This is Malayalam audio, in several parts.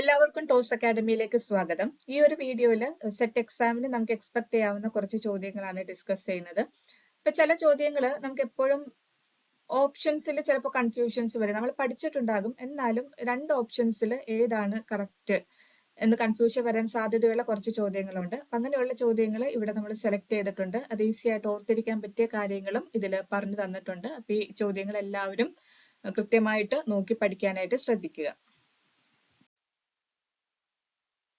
എല്ലാവർക്കും ടോസ് അക്കാഡമിയിലേക്ക് സ്വാഗതം. ഈ ഒരു വീഡിയോയിൽ സെറ്റ് എക്സാമിന് നമുക്ക് എക്സ്പെക്ട് ചെയ്യാവുന്ന കുറച്ച് ചോദ്യങ്ങളാണ് ഡിസ്കസ് ചെയ്യുന്നത്. ഇപ്പൊ ചില ചോദ്യങ്ങൾ നമുക്ക് എപ്പോഴും ഓപ്ഷൻസിൽ ചിലപ്പോൾ കൺഫ്യൂഷൻസ് വരും. നമ്മൾ പഠിച്ചിട്ടുണ്ടാകും എന്നാലും രണ്ട് ഓപ്ഷൻസിൽ ഏതാണ് കറക്റ്റ് എന്ന് കൺഫ്യൂഷൻ വരാൻ സാധ്യതയുള്ള കുറച്ച് ചോദ്യങ്ങളുണ്ട്. അങ്ങനെയുള്ള ചോദ്യങ്ങൾ ഇവിടെ നമ്മൾ സെലക്ട് ചെയ്തിട്ടുണ്ട്. അത് ഈസി ആയിട്ട് ഓർത്തിരിക്കാൻ പറ്റിയ കാര്യങ്ങളും ഇതിൽ പറഞ്ഞു തന്നിട്ടുണ്ട്. അപ്പൊ ഈ ചോദ്യങ്ങൾ എല്ലാവരും കൃത്യമായിട്ട് നോക്കി പഠിക്കാനായിട്ട് ശ്രദ്ധിക്കുക.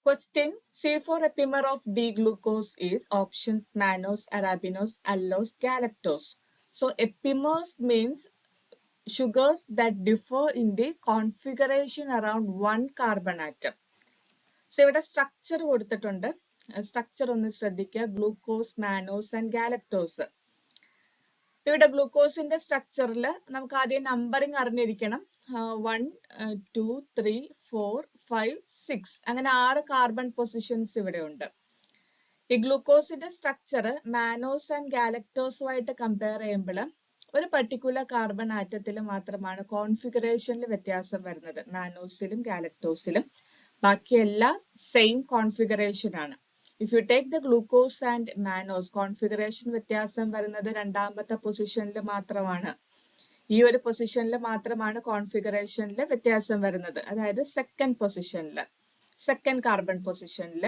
Question C4 epimer of D-glucose is options mannose, arabinose, allose, galactose. So epimers means sugars that differ in the configuration around one carbon atom. So ഇവിടെ സ്ട്രക്ചർ കൊടുത്തിട്ടുണ്ട് സ്ട്രക്ചർ ഒന്ന് ശ്രദ്ധിക്കുക ഗ്ലൂക്കോസ് മാനോസ് ആൻഡ് ഗാലക്ടോസ് ഇവിടെ ഗ്ലൂക്കോസിന്റെ സ്ട്രക്ചറിൽ നമുക്ക് ആദ്യം നമ്പറിംഗ് അറിഞ്ഞിരിക്കണം one two three four five six അങ്ങനെ ആറ് കാർബൺ പൊസിഷൻസ് ഇവിടെ ഉണ്ട് ഈ ഗ്ലൂക്കോസിന്റെ സ്ട്രക്ചർ മാനോസ് ആൻഡ് ഗാലക്ടോസുമായിട്ട് കമ്പയർ ചെയ്യുമ്പോൾ ഒരു പർട്ടിക്കുലർ കാർബൺ ആറ്റത്തിൽ മാത്രമാണ് കോൺഫിഗറേഷനിൽ വ്യത്യാസം വരുന്നത്. മാനോസിലും ഗാലക്ടോസിലും ബാക്കിയെല്ലാം സെയിം കോൺഫിഗറേഷൻ ആണ്. If you take the glucose and mannose configuration വ്യത്യാസം വരുന്നത് രണ്ടാമത്തെ പൊസിഷനിൽ മാത്രമാണ്. ഈ ഒരു പൊസിഷനിൽ മാത്രമാണ് കോൺഫിഗറേഷനിൽ വ്യത്യാസം വരുന്നത്. അതായത് സെക്കൻഡ് പൊസിഷനിൽ സെക്കൻഡ് കാർബൺ പൊസിഷനിൽ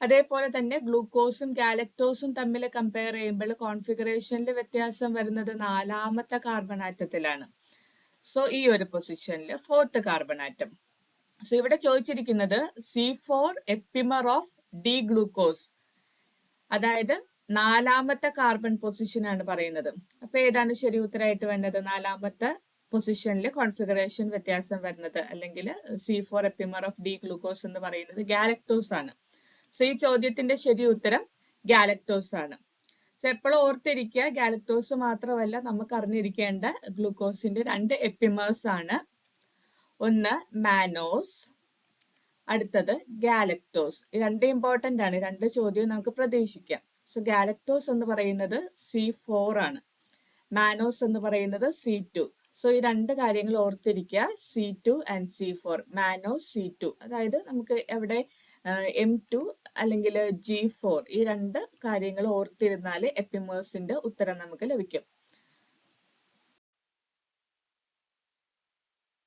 അതേപോലെ തന്നെ ഗ്ലൂക്കോസും ഗാലക്ടോസും തമ്മിൽ കമ്പയർ ചെയ്യുമ്പോൾ കോൺഫിഗറേഷനിൽ വ്യത്യാസം വരുന്നത് നാലാമത്തെ കാർബൺ ആറ്റത്തിലാണ് സോ ഈ ഒരു പൊസിഷനിൽ ഫോർത്ത് കാർബൺ ആറ്റം സോ ഇവിടെ ചോദിച്ചിരിക്കുന്നത് C four epimer of D glucose അതായത് നാലാമത്തെ കാർബൺ പൊസിഷൻ ആണ് പറയുന്നത്. അപ്പൊ ഏതാണ് ശരി ഉത്തരമായിട്ട് വേണ്ടത് നാലാമത്തെ പൊസിഷനിൽ കോൺഫിഗറേഷൻ വ്യത്യാസം വരുന്നത് അല്ലെങ്കിൽ C four epimer of D glucose എന്ന് പറയുന്നത് ഗാലക്ടോസ് ആണ്. സോ ഈ ചോദ്യത്തിന്റെ ശരി ഉത്തരം ഗാലക്ടോസ് ആണ്. സോ എപ്പോഴും ഓർത്തിരിക്കുക ഗാലക്ടോസ് മാത്രമല്ല നമുക്ക് അറിഞ്ഞിരിക്കേണ്ട ഗ്ലൂക്കോസിന്റെ രണ്ട് എപ്പിമേഴ്സ് ആണ്. ഒന്ന് മാനോസ് അടുത്തത് ഗാലക്ടോസ് രണ്ട് ഇമ്പോർട്ടന്റ് ആണ്. രണ്ട് ചോദ്യവും നമുക്ക് പ്രതീക്ഷിക്കാം. സോ ഗാലക്ടോസ് എന്ന് പറയുന്നത് സി ഫോർ ആണ്. മാനോസ് എന്ന് പറയുന്നത് സി ടു സോ ഈ രണ്ട് കാര്യങ്ങൾ ഓർത്തിരിക്കുക. C two and C four മാനോ C two അതായത് നമുക്ക് എവിടെ എം ടു അല്ലെങ്കിൽ ജി ഫോർ ഈ രണ്ട് കാര്യങ്ങൾ ഓർത്തിരുന്നാൽ എപ്പിമേഴ്സിന്റെ ഉത്തരം നമുക്ക് ലഭിക്കും.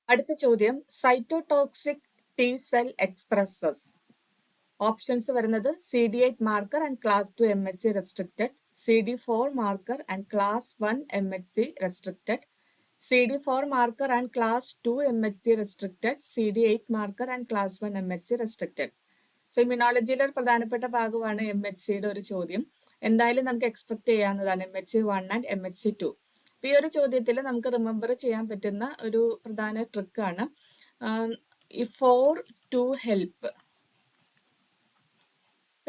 അടുത്ത ചോദ്യം. Cytotoxic T cell expresses options വരുന്നത് C D eight marker and class two M H C restricted C D four marker and class one M H C restricted C D four marker and class two M H C restricted C D eight marker and class one M H C restricted so ഇമ്യൂണോളജിയിലെ ഒരു പ്രധാനപ്പെട്ട ഭാഗമാണ് എം എച്ച് സിയുടെ ഒരു ചോദ്യം. എന്തായാലും നമുക്ക് എക്സ്പെക്ട് ചെയ്യാവുന്നതാണ് M H C one and M H C two ഈ ഒരു ചോദ്യത്തിൽ നമുക്ക് റിമെമ്പർ ചെയ്യാൻ പറ്റുന്ന ഒരു പ്രധാന ട്രിക്കാണ് ഈ ഫോർ ടു ഹെൽപ്പ്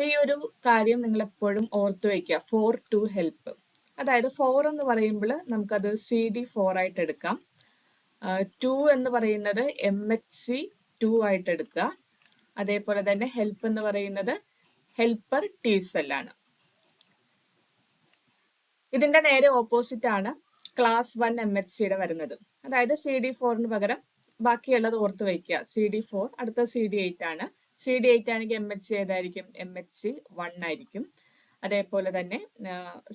ഈ ഒരു കാര്യം നിങ്ങൾ എപ്പോഴും ഓർത്തു വെക്കുക. ഫോർ ടു ഹെൽപ്പ് അതായത് ഫോർ എന്ന് പറയുമ്പോൾ നമുക്കത് സി ഡി ഫോർ ആയിട്ട് എടുക്കാം. ടു എന്ന് പറയുന്നത് എം എച്ച് സി ടു ആയിട്ട് എടുക്കുക. അതേപോലെ തന്നെ ഹെൽപ്പ് എന്ന് പറയുന്നത് ഹെൽപ്പർ ടി സെല്ലാണ് ഇതിന്റെ നേരെ ഓപ്പോസിറ്റ് ആണ് ക്ലാസ് വൺ എം എച്ച് സിയുടെ വരുന്നത്. അതായത് സി ഡി ഫോറിന് പകരം ബാക്കിയുള്ളത് ഓർത്ത് വയ്ക്കുക സി ഡി ഫോർ അടുത്ത സി ഡി എയ്റ്റ് ആണ്. സി ഡി എയ്റ്റ് ആണെങ്കിൽ എം എച്ച് ഏതായിരിക്കും? എം എച്ച് വൺ ആയിരിക്കും. അതേപോലെ തന്നെ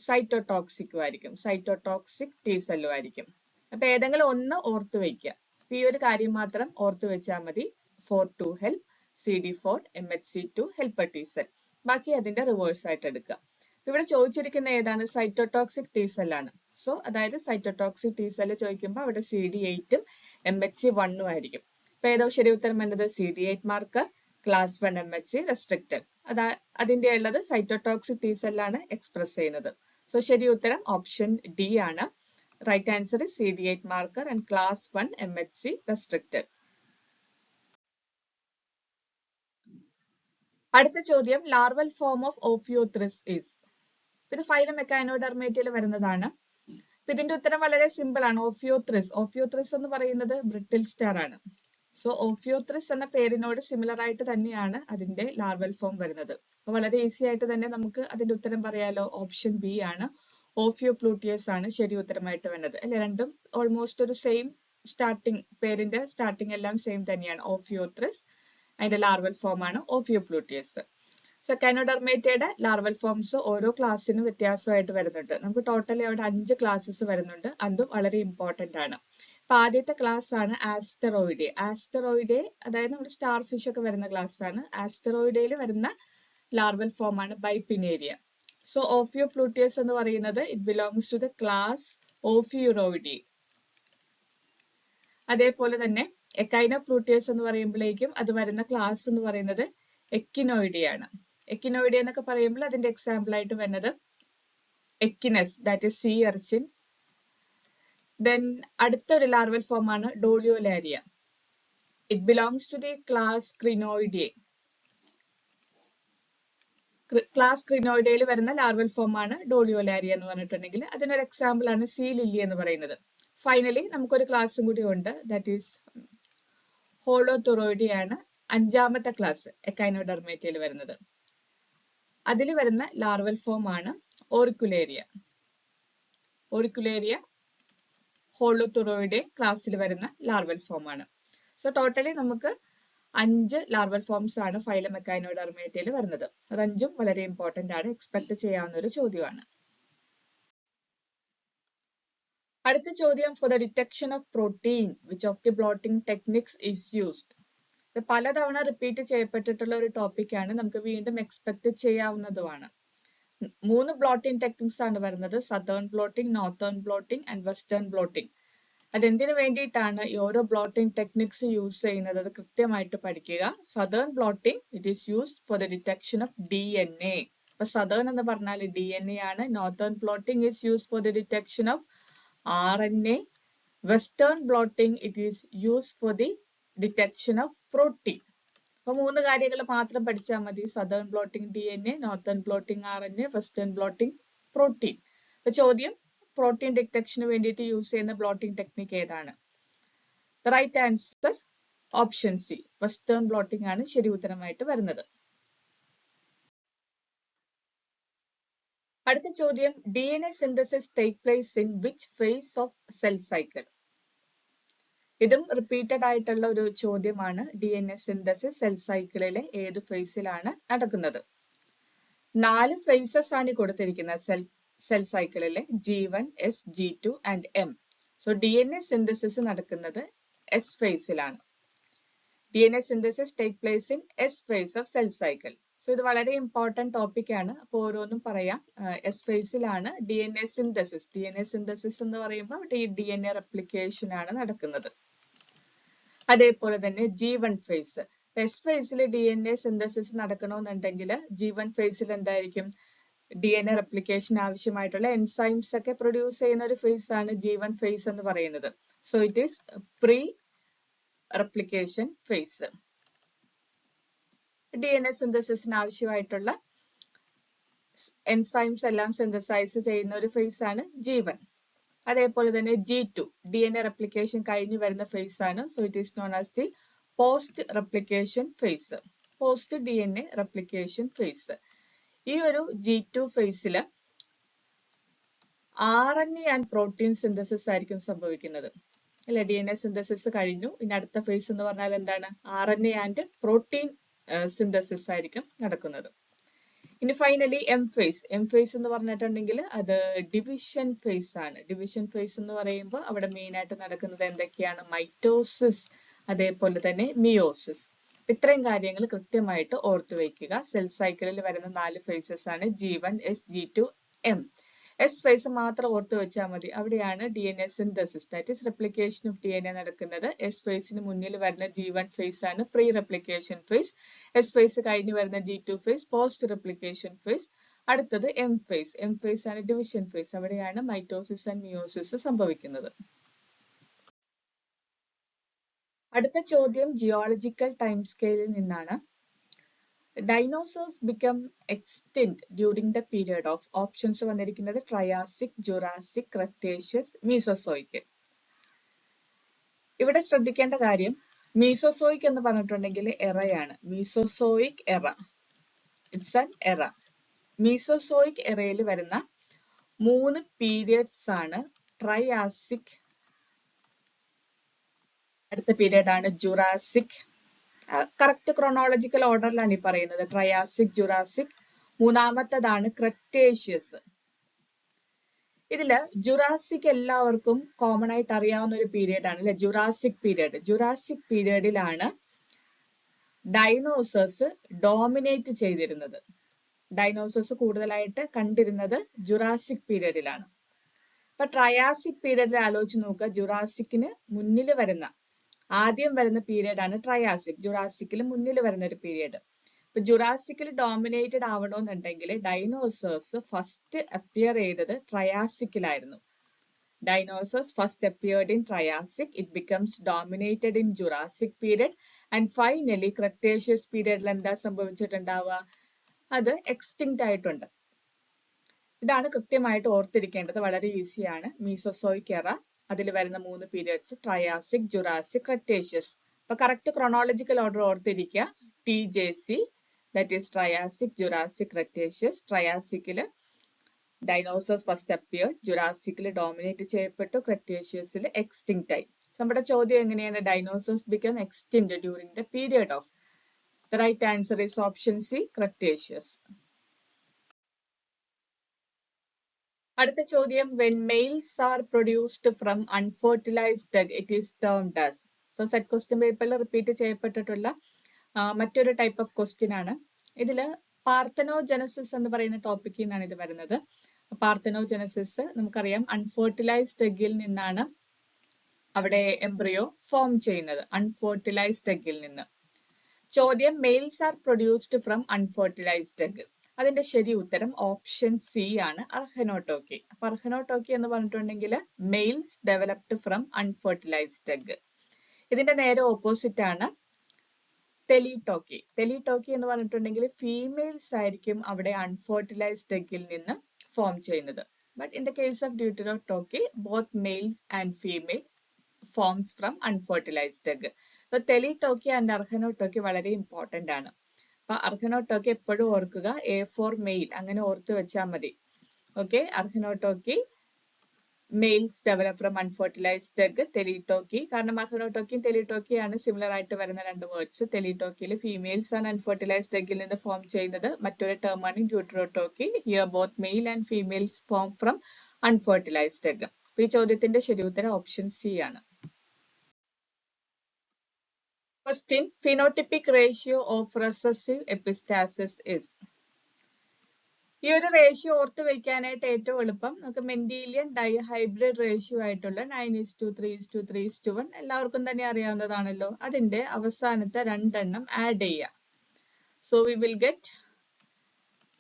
സൈറ്റോടോക്സിക്കും ആയിരിക്കും. സൈറ്റോടോക്സിക് ടി സെല്ലും ആയിരിക്കും. അപ്പൊ ഏതെങ്കിലും ഒന്ന് ഓർത്ത് വയ്ക്കുക ഈ ഒരു കാര്യം മാത്രം ഓർത്ത് വെച്ചാൽ മതി. Four two help C D four M H C two helper T cell ബാക്കി അതിന്റെ റിവേഴ്സ് ആയിട്ട് എടുക്കുക ഇവിടെ ചോദിച്ചിരിക്കുന്ന ഏതാണ്? സൈറ്റോടോക്സിക് ടി സെല്ലാണ് സോ അതായത് സൈറ്റോടോക്സിക് ടി സെൽ ചോദിക്കുമ്പോൾ അവിടെ സി ഡി എയ്റ്റും എം എച്ച് വണ്ണും ആയിരിക്കും. അപ്പൊ ഏതോ ശരി ഉത്തരം എന്നത് C D eight marker class one M H C restricted അതാ അതിന്റെ ഉള്ളത് സൈറ്റോടോക്സിക് ടി സെല്ലാണ് എക്സ്പ്രസ് ചെയ്യുന്നത്. സോ ശരി ഉത്തരം ഓപ്ഷൻ ഡി ആണ്. Right answer C D eight marker and class one M H C restricted അടുത്ത ചോദ്യം larval form of Ophiothrix is ഇത് ഫൈലം മെക്കാനോഡർമേറ്റിൽ വരുന്നതാണ്. ഇതിന്റെ ഉത്തരം വളരെ സിമ്പിൾ ആണ്. ഓഫിയോത്രിസ് ഓഫിയോത്രിസ് എന്ന് പറയുന്നത് ബ്രിട്ടിൽ സ്റ്റാർ ആണ്. സോ ഓഫിയോത്രസ് എന്ന പേരിനോട് സിമിലർ ആയിട്ട് തന്നെയാണ് അതിന്റെ ലാർവൽ ഫോം വരുന്നത്. അപ്പൊ വളരെ ഈസി ആയിട്ട് തന്നെ നമുക്ക് അതിന്റെ ഉത്തരം പറയാലോ? ഓപ്ഷൻ ബി ആണ്. ഓഫിയോ പ്ലൂട്ടിയസ് ആണ് ശരി ഉത്തരമായിട്ട് വേണ്ടത് അല്ലെ? രണ്ടും ഓൾമോസ്റ്റ് ഒരു സെയിം സ്റ്റാർട്ടിങ് പേരിന്റെ സ്റ്റാർട്ടിങ് എല്ലാം സെയിം തന്നെയാണ്. ഓഫിയോത്രസ് അതിന്റെ ലാർവൽ ഫോം ആണ് ഓഫിയോപ്ലൂട്ടിയസ് സോ കാനോഡർമേറ്റയുടെ ലാർവൽ ഫോംസ് ഓരോ ക്ലാസ്സിനും വ്യത്യാസമായിട്ട് വരുന്നുണ്ട്. നമുക്ക് ടോട്ടലി അവിടെ അഞ്ച് ക്ലാസ്സസ് വരുന്നുണ്ട്. അതും വളരെ ഇമ്പോർട്ടന്റ് ആണ്. അപ്പൊ ആദ്യത്തെ ക്ലാസ് ആണ് ആസ്റ്ററോയിഡ് ആസ്റ്ററോയിഡ് അതായത് നമ്മുടെ സ്റ്റാർ ഫിഷ് ഒക്കെ വരുന്ന ക്ലാസ് ആണ്. ആസ്റ്ററോയിഡയിൽ വരുന്ന ലാർവൽ ഫോം ആണ് ബൈപ്പിനേരിയ സോ ഓഫിയോപ്ലൂട്ടിയസ് എന്ന് പറയുന്നത് it belongs to the class Ophiuroidea അതേപോലെ തന്നെ എക്കൈനോപ്ലൂട്ടിയസ് എന്ന് പറയുമ്പോഴേക്കും അത് വരുന്ന ക്ലാസ് എന്ന് പറയുന്നത് എക്കിനോയിഡിയാണ് എക്കിനോയിഡി എന്നൊക്കെ പറയുമ്പോൾ അതിന്റെ എക്സാമ്പിൾ ആയിട്ട് വരുന്നത് Echinus that is sea urchin then അടുത്ത ഒരു ലാർവൽ ഫോം ആണ് Doliolaria it belongs to the class Crinoidea class ക്രിനോയിഡയിൽ വരുന്ന ലാർവൽ ഫോം ആണ് ഡോളിയോലാരിയ എന്ന് പറഞ്ഞിട്ടുണ്ടെങ്കിൽ അതിനൊരു എക്സാമ്പിൾ ആണ് സീ ലില്ലി എന്ന് പറയുന്നത്. ഫൈനലി നമുക്കൊരു ക്ലാസ്സും കൂടി ഉണ്ട്. ദാറ്റ് ഈസ് ഹോളോതൊറോയിഡി ആണ് അഞ്ചാമത്തെ ക്ലാസ് എക്കൈനോഡർമേറ്റയിൽ വരുന്നത്. അതിൽ വരുന്ന ലാർവൽ ഫോം ആണ് ഓറിക്കുലേരിയ ഓറിക്കുലേരിയ ഹോളോതൊറോയിഡെ ക്ലാസ്സിൽ വരുന്ന ലാർവൽ ഫോം ആണ്. സോ ടോട്ടലി നമുക്ക് അഞ്ച് ലാർവൽ ഫോംസ് ആണ് ഫൈല മെക്കാനോയിഡ് അർമേറ്റയിൽ വരുന്നത്. അത് അഞ്ചും വളരെ ഇമ്പോർട്ടന്റ് ആണ് എക്സ്പെക്ട് ചെയ്യാവുന്ന ഒരു ചോദ്യമാണ്. അടുത്ത ചോദ്യം for the detection of protein which of the blotting techniques is used പലതവണ റിപ്പീറ്റ് ചെയ്യപ്പെട്ടിട്ടുള്ള ഒരു ടോപ്പിക്കാണ് നമുക്ക് വീണ്ടും എക്സ്പെക്ട് ചെയ്യാവുന്നതുമാണ്. മൂന്ന് ബ്ലോട്ടിംഗ് ടെക്നിക്സ് ആണ് വരുന്നത്. Southern blotting northern blotting and western blotting അതെന്തിനു വേണ്ടിയിട്ടാണ് ഈ ഓരോ ബ്ലോട്ടിംഗ് ടെക്നിക്സ് യൂസ് ചെയ്യുന്നത്? അത് കൃത്യമായിട്ട് പഠിക്കുക. Southern blotting it is used for the detection of D N A അപ്പൊ സദേൺ എന്ന് പറഞ്ഞാൽ ഡി എൻ എ ആണ്. Northern blotting is use for the detection of R N A western blotting it is use for the detection of protein അപ്പൊ മൂന്ന് കാര്യങ്ങൾ മാത്രം പഠിച്ചാൽ മതി. Southern blotting D N A northern blotting R N A western blotting protein അപ്പൊ ചോദ്യം പ്രോട്ടീൻ ഡിറ്റക്ഷന് വേണ്ടിയിട്ട് യൂസ് ചെയ്യുന്ന ബ്ലോട്ടിംഗ് ടെക്നിക് ഏതാണ്? Right answer option C western blotting ആണ് ശരി ഉത്തരമായിട്ട് വരുന്നത്. അടുത്ത ചോദ്യം D N A synthesis take place in which phase of cell cycle ഇതും റിപ്പീറ്റഡ് ആയിട്ടുള്ള ഒരു ചോദ്യമാണ് D N A synthesis cell സൈക്കിളിലെ ഏത് ഫേസിലാണ് നടക്കുന്നത്. നാല് ഫേസസ് ആണ് കൊടുത്തിരിക്കുന്നത് സെൽ സെൽ സൈക്കിളിലെ G one S G two and M so D N A synthesis നടക്കുന്നത് S ഫേസിലാണ് D N A synthesis take place in S phase of cell cycle so ഇത് വളരെ ഇമ്പോർട്ടന്റ് ടോപ്പിക് ആണ്. അപ്പോൾ ഓരോന്നും പറയാം. S ഫേസിലാണ് D N A synthesis D N A synthesis എന്ന് പറയുമ്പോൾ ഡി എൻ എ റെപ്ലിക്കേഷൻ ആണ് നടക്കുന്നത്. അതേപോലെ തന്നെ ജി ഫേസ് എസ് ഫേസിൽ ഡി എൻ എ സിന്തസിസ് നടക്കണമെന്നുണ്ടെങ്കിൽ ജി ഫേസിൽ എന്തായിരിക്കും? ഡി എൻ എ റെപ്ലിക്കേഷൻ ആവശ്യമായിട്ടുള്ള എൻസൈംസ് ഒക്കെ പ്രൊഡ്യൂസ് ചെയ്യുന്ന ഒരു ഫേസ് ആണ് ജി ഫേസ് എന്ന് പറയുന്നത്. So it is pre replication phase D N A സിന്തസിസിന് ആവശ്യമായിട്ടുള്ള എൻസൈംസ് എല്ലാം സിന്തസൈസ് ചെയ്യുന്ന ഒരു ഫേസ് ആണ് ജി അതേപോലെ തന്നെ G two D N A replication കഴിഞ്ഞു വരുന്ന ഫേസ് ആണ്. So it is known as the post replication phase post D N A replication phase ഈ ഒരു ജി ടു ഫേസിൽ R N A and protein synthesis ആയിരിക്കും സംഭവിക്കുന്നത്. അല്ലെ? ഡി എൻ എ സിന്തസിസ് കഴിഞ്ഞു. ഇനി അടുത്ത ഫേസ് എന്ന് പറഞ്ഞാൽ എന്താണ്? R N A and protein synthesis ആയിരിക്കും നടക്കുന്നത്. ഇനി finally M phase M phase എന്ന് പറഞ്ഞിട്ടുണ്ടെങ്കിൽ അത് ഡിവിഷൻ ഫേസ് ആണ്. ഡിവിഷൻ ഫേസ് എന്ന് പറയുമ്പോൾ അവിടെ മെയിൻ ആയിട്ട് നടക്കുന്നത് എന്തൊക്കെയാണ്? മൈറ്റോസിസ് അതേപോലെ തന്നെ മിയോസിസ് ഇത്രയും കാര്യങ്ങൾ കൃത്യമായിട്ട് ഓർത്തു വയ്ക്കുക സെൽ സൈക്കിളിൽ വരുന്ന നാല് ഫേസസ് ആണ് G one S G two M S phase മാത്രം ഓർത്തു വെച്ചാൽ മതി. അവിടെയാണ് D N A synthesis that is replication of D N A നടക്കുന്നത്. എസ് ഫേസിന് മുന്നിൽ വരുന്ന ജി വൺ ഫേസ് ആണ് pre replication phase S phase കഴിഞ്ഞ് വരുന്ന G two phase post replication phase അടുത്തത് എം ഫേസ് എം ഫേസ് ആണ് ഡിവിഷൻ ഫേസ് അവിടെയാണ് മൈറ്റോസിസ് ആൻഡ് മിയോസിസ് സംഭവിക്കുന്നത്. അടുത്ത ചോദ്യം ജിയോളജിക്കൽ ടൈം സ്കെയിലിൽ നിന്നാണ്. Dinosaurs become extinct during the period of options വന്നിരിക്കുന്നത് ട്രയാസിക് ജുറാസിക് ക്രത്തേഷ്യസ് മീസോസോയിക് ഇവിടെ ശ്രദ്ധിക്കേണ്ട കാര്യം മീസോസോയിക് എന്ന് പറഞ്ഞിട്ടുണ്ടെങ്കിൽ എറയാണ്. Mesozoic era it's an era Mesozoic എറയിൽ വരുന്ന മൂന്ന് പീരിയഡ്സ് ആണ് ട്രയാസിക് അടുത്ത പീരിയഡ് ആണ് ജുറാസിക് കറക്റ്റ് ക്രോണോളജിക്കൽ ഓർഡറിലാണ് ഈ പറയുന്നത്. ട്രയാസിക് ജുറാസിക് മൂന്നാമത്തതാണ് ക്രറ്റേഷ്യസ് ഇതിൽ ജുറാസിക് എല്ലാവർക്കും കോമൺ ആയിട്ട് അറിയാവുന്ന ഒരു പീരീഡ് ആണ് അല്ലെ ജുറാസിക് പീരീഡ് ജുറാസിക് പീരീഡിലാണ് ഡൈനോസേഴ്സ് ഡോമിനേറ്റ് ചെയ്തിരുന്നത്. ഡൈനോസേഴ്സ് കൂടുതലായിട്ട് കണ്ടിരുന്നത് ജുറാസിക് പീരീഡിലാണ് അപ്പൊ ട്രയാസിക് പീരീഡിൽ ആലോചിച്ച് നോക്കുക. ജുറാസിക്കിന് മുന്നിൽ വരുന്ന ആദ്യം വരുന്ന പീരീഡ് ആണ് ട്രയാസിക് ജുറാസിക്കിൽ മുന്നിൽ വരുന്ന ഒരു പീരീഡ് ഇപ്പൊ ജുറാസിക്കിൽ ഡോമിനേറ്റഡ് ആവണമെന്നുണ്ടെങ്കിൽ ഡൈനോസേഴ്സ് ഫസ്റ്റ് അപ്പിയർ ചെയ്തത് ട്രയാസിക്കിലായിരുന്നു dinosaurs first appeared in Triassic it becomes dominated in Jurassic period and finally Cretaceous പീരീഡിൽ എന്താ സംഭവിച്ചിട്ടുണ്ടാവുക? അത് എക്സ്റ്റിങ്ക്റ്റ് ആയിട്ടുണ്ട്. ഇതാണ് കൃത്യമായിട്ട് ഓർത്തിരിക്കേണ്ടത്. വളരെ ഈസിയാണ് മീസോസോയിക് എറ അതിൽ വരുന്ന മൂന്ന് പീരിയഡ്സ് ട്രയാസിക് ജുറാസിക് ക്രറ്റേഷ്യസ് അപ്പൊ കറക്റ്റ് ക്രോണോളജിക്കൽ ഓർഡർ ഓർത്തിരിക്കുക. T J C that is Triassic Jurassic Cretaceous ട്രയാസിക്കിൽ dinosaurs first appear ജുറാസിക്കിൽ ഡോമിനേറ്റ് ചെയ്യപ്പെട്ടു. ക്രറ്റേഷ്യസിൽ എക്സ്റ്റിങ്ക്റ്റ് ആയി. നമ്മുടെ ചോദ്യം എങ്ങനെയാണ് dinosaurs become extinct during the period of right answer is option C Cretaceous അടുത്ത ചോദ്യം. When males are produced from unfertilized it is termed as so set question പേപ്പറിൽ റിപ്പീറ്റ് ചെയ്യപ്പെട്ടിട്ടുള്ള മറ്റൊരു ടൈപ്പ് ഓഫ് ക്വസ്റ്റ്യൻ ആണ്. ഇതിൽ പാർത്തനോജനസിസ് എന്ന് പറയുന്ന ടോപ്പിക്കിൽ നിന്നാണ് ഇത് വരുന്നത്. പാർത്തനോജനസിസ് നമുക്കറിയാം അൺഫെർട്ടിലൈസ്ഡ് എഗിൽ നിന്നാണ് അവിടെ എംബ്രിയോ ഫോം ചെയ്യുന്നത്. അൺഫെർട്ടിലൈസ്ഡ് എഗിൽ നിന്ന്. ചോദ്യം males are produced from unfertilized egg അതിന്റെ ശരി ഉത്തരം ഓപ്ഷൻ സി ആണ്. അർഹനോട്ടോക്കി. അപ്പൊ അർഹനോട്ടോക്കി എന്ന് പറഞ്ഞിട്ടുണ്ടെങ്കിൽ males developed from unfertilized egg ഇതിന്റെ നേരെ ഓപ്പോസിറ്റ് ആണ് ടെലിടോക്കി ടെലിടോക്കി എന്ന് പറഞ്ഞിട്ടുണ്ടെങ്കിൽ ഫീമെയിൽസ് ആയിരിക്കും അവിടെ അൺഫെർട്ടിലൈസ്ഡ് എഗിൽ നിന്ന് ഫോം ചെയ്യുന്നത്. But in the case of deuterotoky both males and female forms from unfertilized egg thelytoky and arrhenotoky വളരെ ഇമ്പോർട്ടന്റ് ആണ്. അപ്പൊ അർഹനോട്ടോക്കി എപ്പോഴും ഓർക്കുക. എ ഫോർ മെയിൽ അങ്ങനെ ഓർത്ത് വെച്ചാൽ മതി. Okay arrhenotoky males develop from unfertilised egg thelytoky കാരണം അർഹനോട്ടോക്കിയും ആണ് സിമിലർ ആയിട്ട് വരുന്ന രണ്ട് വേർഡ്സ് ടെലിടോക്കിയിൽ ഫീമെയിൽസ് ആണ് അൺഫെർട്ടിലൈസ്ഡ് എഗിൽ നിന്ന് ഫോം ചെയ്യുന്നത്. മറ്റൊരു ടേം ആണ് deuterotoky here both male and females form from unfertilized egg ഈ ചോദ്യത്തിന്റെ ശരി ഉത്തരം ഓപ്ഷൻ സി ആണ്. Question Phenotypic ratio of recessive epistasis is. ഈ ഒരു റേഷ്യോ ഓർത്ത് വെക്കാനായിട്ട് ഏറ്റവും എളുപ്പം. നമുക്ക് മെന്റീലിയൻ ഡൈഹൈബ്രിഡ് റേഷ്യോ ആയിട്ടുള്ള nine is to three is to three is to one എല്ലാവർക്കും തന്നെ അറിയാവുന്നതാണല്ലോ. അതിന്റെ അവസാനത്തെ രണ്ടെണ്ണം ആഡ് ചെയ്യാം so we will get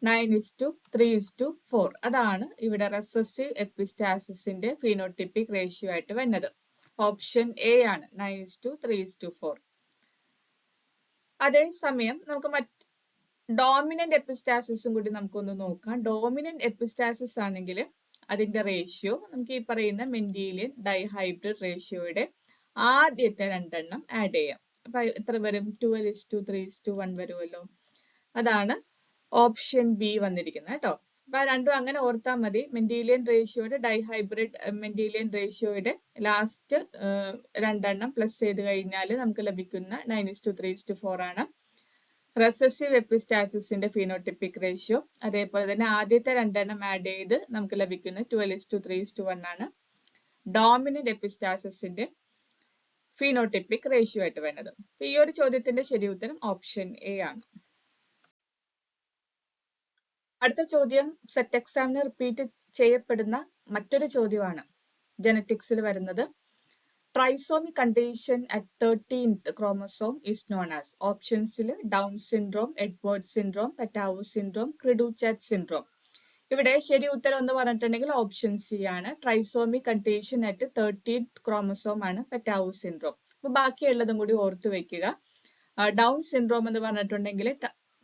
nine is to three is to four അതാണ് ഇവിടെ റെസസീവ് എപ്പിസ്റ്റാസിന്റെ ഫിനോട്ടിപ്പിക് റേഷ്യോ ആയിട്ട് വന്നത് ഓപ്ഷൻ എ ആണ്. Nine is to three is to four അതേസമയം നമുക്ക് മറ്റ് ഡോമിനന്റ് എപ്പിസ്റ്റാസിസും കൂടി നമുക്കൊന്ന് നോക്കാം. ഡോമിനന്റ് എപ്പിസ്റ്റാസിസ് ആണെങ്കിൽ അതിന്റെ റേഷ്യോ നമുക്ക് ഈ പറയുന്ന മെന്റീലിയൻ ഡൈഹൈബ്രിഡ് റേഷ്യോയുടെ ആദ്യത്തെ രണ്ടെണ്ണം ആഡ് ചെയ്യാം. അപ്പൊ എത്ര വരും? Twelve is to three is to one വരുമല്ലോ. അതാണ് ഓപ്ഷൻ ബി വന്നിരിക്കുന്നത് കേട്ടോ. അപ്പൊ രണ്ടും അങ്ങനെ ഓർത്താൽ മതി. മെന്റീലിയൻ റേഷ്യോയുടെ ഡൈഹൈബ്രിഡ് മെന്റീലിയൻ റേഷ്യോയുടെ ലാസ്റ്റ് രണ്ടെണ്ണം പ്ലസ് ചെയ്ത് കഴിഞ്ഞാൽ നമുക്ക് ലഭിക്കുന്ന nine is to three is to four ആണ്. റെസസീവ് എപ്പിസ്റ്റാസിന്റെ ഫിനോട്ടിപ്പിക് റേഷ്യോ അതേപോലെ തന്നെ ആദ്യത്തെ രണ്ടെണ്ണം ആഡ് ചെയ്ത് നമുക്ക് ലഭിക്കുന്ന twelve is to three is to one ആണ്. ഡോമിനന്റ് എപ്പിസ്റ്റാസിന്റെ ഫിനോട്ടിപ്പിക് റേഷ്യോ ആയിട്ട് വരുന്നത്. ഈ ഒരു ചോദ്യത്തിന്റെ ശരി ഉത്തരം ഓപ്ഷൻ എ ആണ്. അടുത്ത ചോദ്യം സെറ്റ് എക്സാമിന് റിപ്പീറ്റ് ചെയ്യപ്പെടുന്ന മറ്റൊരു ചോദ്യമാണ്. ജനറ്റിക്സിൽ വരുന്നത്. Trisomy condition at thirteenth chromosome is known as ഓപ്ഷൻസിൽ Down syndrome Edward syndrome Patau syndrome cri du chat syndrome ഇവിടെ ശരി ഉത്തരം എന്ന് പറഞ്ഞിട്ടുണ്ടെങ്കിൽ ഓപ്ഷൻ സി ആണ്. Trisomy condition at thirteenth chromosome ആണ് പെറ്റാവോ സിൻഡ്രോം അപ്പൊ ബാക്കിയുള്ളതും കൂടി ഓർത്തു വെക്കുക. ഡൗൺ സിൻഡ്രോം എന്ന് പറഞ്ഞിട്ടുണ്ടെങ്കിൽ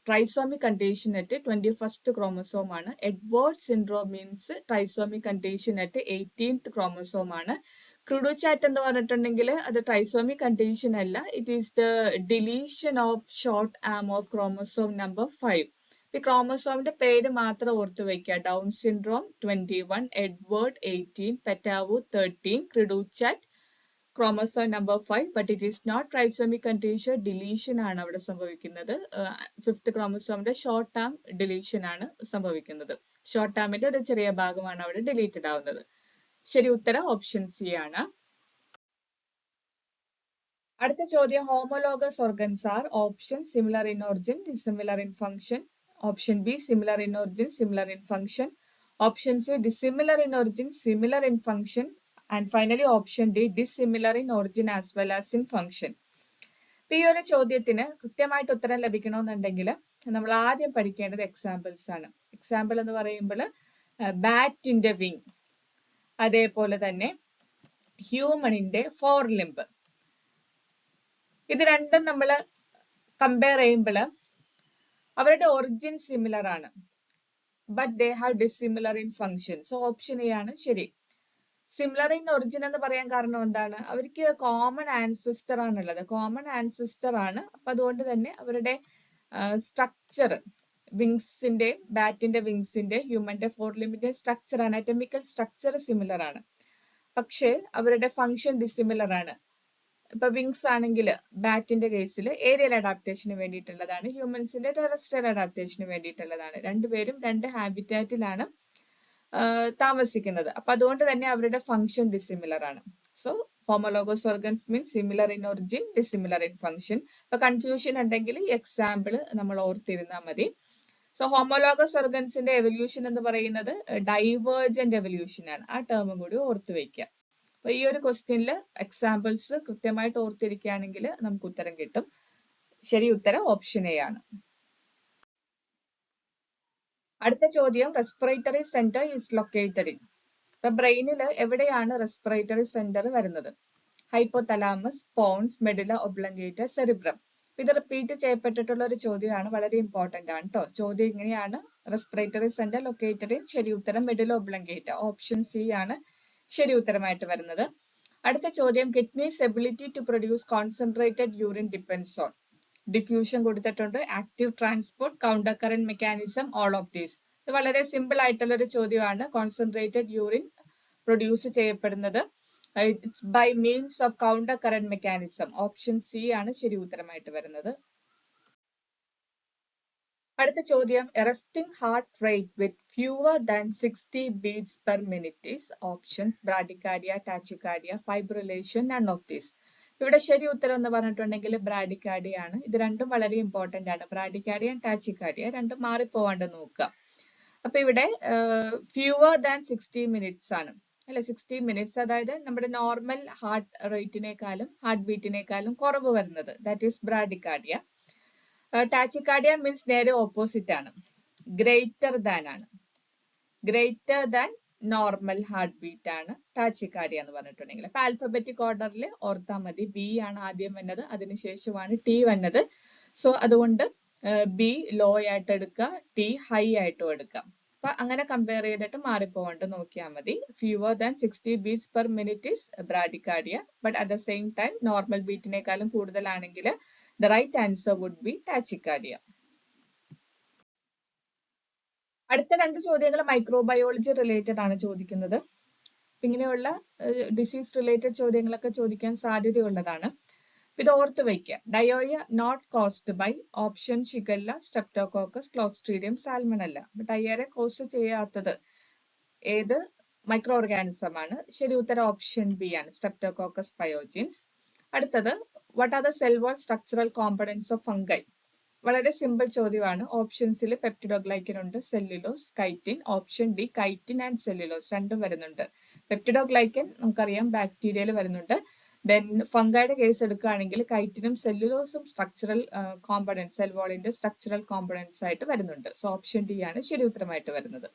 trisomy condition at twenty first chromosome ആണ്. Edward syndrome means trisomy condition at eighteenth chromosome ആണ്. ക്രൂഡോചാറ്റ് എന്ന് പറഞ്ഞിട്ടുണ്ടെങ്കിൽ അത് ട്രൈസോമി കണ്ടീഷൻ അല്ല. It is the deletion of short arm of chromosome number five ഈ ക്രോമസോമിന്റെ പേര് മാത്രം ഓർത്ത് വയ്ക്കുക Down syndrome twenty one Edward eighteen Patau thirteen cri du chat chromosome number five but it is not trisomic condition deletion ആണ് അവിടെ സംഭവിക്കുന്നത്. ഫിഫ്ത്ത് ക്രോമസോമിന്റെ ഷോർട്ട് ടേം ഡിലീഷൻ ആണ് സംഭവിക്കുന്നത്. ഷോർട്ട് ടേമിന്റെ ഒരു ചെറിയ ഭാഗമാണ് അവിടെ ഡിലീറ്റഡ് ആവുന്നത്. ശരി ഉത്തരം ഓപ്ഷൻ സി ആണ്. അടുത്ത ചോദ്യം homologous organs are option similar in origin dissimilar in function option B similar in origin similar in function option C dissimilar in origin similar in function and finally option D dissimilar in origin as well as in function ഈ ഒരു ചോദ്യത്തിന് കൃത്യമായിട്ട് ഉത്തരം ലഭിക്കണമെന്നുണ്ടെങ്കിൽ നമ്മൾ ആദ്യം പഠിക്കേണ്ടത് എക്സാമ്പിൾസ് ആണ്. എക്സാമ്പിൾ എന്ന് പറയുമ്പോൾ ബാറ്റിന്റെ വിങ് അതേപോലെ തന്നെ ഹ്യൂമണിന്റെ ഫോർ ലിംബ് ഇത് രണ്ടും നമ്മൾ കമ്പയർ ചെയ്യുമ്പോൾ അവരുടെ ഒറിജിൻ സിമിലർ ആണ്. But they have dissimilar in function so option A ആണ്. ശരി. സിമിലർ ഇൻ ഒറിജിൻ എന്ന് പറയാൻ കാരണം എന്താണ്? അവർക്ക് കോമൺ ആൻസിസ്റ്റർ ആണുള്ളത്. കോമൺ ആൻസിസ്റ്റർ ആണ്. അപ്പൊ അതുകൊണ്ട് തന്നെ അവരുടെ സ്ട്രക്ചർ വിങ്സിന്റെ ബാറ്റിന്റെ വിങ്സിന്റെ ഹ്യൂമന്റെ ഫോർ ലിമിന്റെ സ്ട്രക്ചർ അനാറ്റമിക്കൽ സ്ട്രക്ചർ സിമിലർ ആണ്. പക്ഷേ അവരുടെ ഫങ്ഷൻ ഡിസിമിലർ ആണ്. ഇപ്പൊ വിങ്സ് ആണെങ്കിൽ ബാറ്റിന്റെ കേസിൽ ഏരിയൽ അഡാപ്റ്റേഷന് വേണ്ടിയിട്ടുള്ളതാണ്. ഹ്യൂമൻസിന്റെ ടെറസ്ട്രിയൽ അഡാപ്റ്റേഷന് വേണ്ടിയിട്ടുള്ളതാണ്. രണ്ടുപേരും രണ്ട് ഹാബിറ്റാറ്റിലാണ് താമസിക്കുന്നത്. അപ്പൊ അതുകൊണ്ട് തന്നെ അവരുടെ ഫംഗ്ഷൻ ഡിസിമിലർ ആണ്. So homologous organs mean similar in origin dissimilar in function അപ്പൊ കൺഫ്യൂഷൻ ഉണ്ടെങ്കിൽ ഈ നമ്മൾ ഓർത്തിരുന്നാൽ മതി. സോ ഹോമോലോഗസ് ഓർഗൻസിന്റെ എവല്യൂഷൻ എന്ന് പറയുന്നത് ഡൈവേർജന്റ് എവല്യൂഷൻ ആണ്. ആ ടേമും കൂടി ഓർത്തു വെക്കുക അപ്പൊ ഈ ഒരു ക്വസ്റ്റ്യനിൽ എക്സാമ്പിൾസ് കൃത്യമായിട്ട് ഓർത്തിരിക്കുകയാണെങ്കിൽ നമുക്ക് ഉത്തരം കിട്ടും. ശരി ഉത്തരം ഓപ്ഷൻ എ ആണ്. അടുത്ത ചോദ്യം respiratory centre is located in ഇപ്പൊ ബ്രെയിനിൽ എവിടെയാണ് റെസ്പിറേറ്ററി സെന്റർ വരുന്നത്? Hypothalamus pons medulla oblongata cerebrum ഇത് റിപ്പീറ്റ് ചെയ്യപ്പെട്ടിട്ടുള്ള ഒരു ചോദ്യമാണ് വളരെ ഇമ്പോർട്ടന്റ് ആണ് കേട്ടോ ചോദ്യം ഇങ്ങനെയാണ് റെസ്പിറേറ്ററി സെന്റർ ലൊക്കേറ്റഡ് ഇൻ ശരി ഉത്തരം മെഡില ഒബ്ലങ്കേറ്റ ഓപ്ഷൻ സി ആണ് ശരി ഉത്തരമായിട്ട് വരുന്നത്. അടുത്ത ചോദ്യം kidneys ability to produce concentrated urine depends on diffusion കൊടുത്തിട്ടുണ്ട്. Active transport counter current mechanism all of these ഇത് വളരെ സിമ്പിൾ ആയിട്ടുള്ള ഒരു ചോദ്യമാണ്. കോൺസെൻട്രേറ്റഡ് യൂറിൻ പ്രൊഡ്യൂസ് ചെയ്യപ്പെടുന്നത്. By means of counter current mechanism option C ആണ് ശരി ഉത്തരമായിട്ട് വരുന്നത്. അടുത്ത ചോദ്യം. A resting heart rate with fewer than sixty beats per minute is options bradycardia tachycardia fibrillation none of these ഇവിടെ ശരി ഉത്തരം എന്ന് പറഞ്ഞിട്ടുണ്ടെങ്കിൽ ബ്രാഡിക്കാഡിയ ആണ് ഇത് രണ്ടും വളരെ ഇമ്പോർട്ടന്റ് ആണ്. ബ്രാഡിക്കാഡിയ ടാച്ചിക്കാഡിയ രണ്ടും മാറിപ്പോവാണ്ട് നോക്കുക. അപ്പൊ ഇവിടെ ഫ്യൂവർ ദാൻ സിക്സ്റ്റി മിനിറ്റ്സ് ആണ്. അല്ലെ? സിക്സ്റ്റി മിനിറ്റ്സ് അതായത് നമ്മുടെ നോർമൽ ഹാർട്ട് റേറ്റിനേക്കാളും ഹാർട്ട് ബീറ്റിനേക്കാളും കുറവ് വരുന്നത്. That is bradycardia tachycardia means നേരെ ഓപ്പോസിറ്റ് ആണ്. ഗ്രേറ്റർ ദാൻ ആണ്. Greater than normal heart beat ആണ്. ടാച്ചിക്കാഡിയ എന്ന് പറഞ്ഞിട്ടുണ്ടെങ്കിൽ. അപ്പൊ ആൽഫബറ്റിക് ഓർഡറിൽ ഓർത്താൽ മതി. ബി ആണ് ആദ്യം വന്നത് അതിനുശേഷമാണ് ടി വന്നത്. സോ അതുകൊണ്ട് ബി ലോ ആയിട്ട് എടുക്കുക ടി ഹൈ ആയിട്ടും എടുക്കാം അപ്പൊ അങ്ങനെ കമ്പയർ ചെയ്തിട്ട് മാറിപ്പോകണ്ട് നോക്കിയാൽ മതി. Fewer than sixty beats per minute is bradycardia but at the same time normal ബീറ്റിനേക്കാളും കൂടുതലാണെങ്കിൽ the right answer would be tachycardia അടുത്ത രണ്ട് ചോദ്യങ്ങൾ മൈക്രോബയോളജി റിലേറ്റഡ് ആണ് ചോദിക്കുന്നത്. ഇങ്ങനെയുള്ള ഡിസീസ് റിലേറ്റഡ് ചോദ്യങ്ങളൊക്കെ ചോദിക്കാൻ സാധ്യതയുള്ളതാണ്. ഇത് ഓർത്ത് വയ്ക്കുക diarrhoea not caused by option Shigella Streptococcus Clostridium Salmonella diarrhoea cause ചെയ്യാത്തത് ഏത്? മൈക്രോ ഓർഗാനിസം ആണ്. ശരി ഉത്തരം ഓപ്ഷൻ ബി ആണ്. സ്ട്രെപ്റ്റോകോക്കസ് പയോജിൻസ് അടുത്തത് what are the cell wall structural components of fungi വളരെ സിമ്പിൾ ചോദ്യമാണ്. ഓപ്ഷൻസിൽ പെപ്റ്റിഡോഗ്ലൈക്കൻ ഉണ്ട് cellulose chitin option D chitin and cellulose രണ്ടും വരുന്നുണ്ട്. പെപ്റ്റിഡോഗ്ലൈക്കൻ നമുക്കറിയാം ബാക്ടീരിയയിൽ വരുന്നുണ്ട്. ദെൻ ഫംഗയുടെ കേസ് എടുക്കുകയാണെങ്കിൽ കൈറ്റിനും സെല്ലുലോസും സ്ട്രക്ചറൽ കോമ്പണൻസ് സെൽ വാളിന്റെ സ്ട്രക്ചറൽ കോമ്പണൻസ് ആയിട്ട് വരുന്നുണ്ട്. സോ ഓപ്ഷൻ ഡി ആണ് ശരി ഉത്തരമായിട്ട് വരുന്നത്.